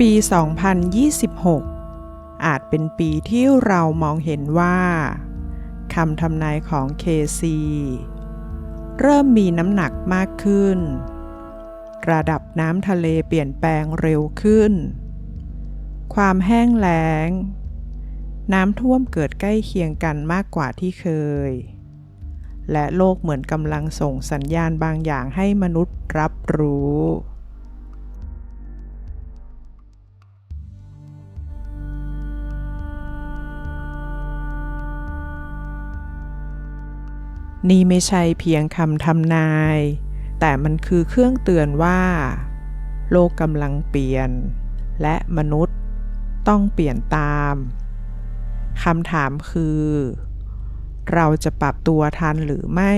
ปี 2026 อาจเป็นปีที่เรามองเห็นว่าคำทำนายของเคซีเริ่มมีน้ำหนักมากขึ้น ระดับน้ำทะเลเปลี่ยนแปลงเร็วขึ้น ความแห้งแล้ง น้ำท่วมเกิดใกล้เคียงกันมากกว่าที่เคย และโลกเหมือนกำลังส่งสัญญาณบางอย่างให้มนุษย์รับรู้ นี่ไม่ใช่เพียงคำทำนาย แต่มันคือเครื่องเตือนว่า โลกกำลังเปลี่ยน และมนุษย์ต้องเปลี่ยนตามคำถามคือ เราจะปรับตัวทันหรือไม่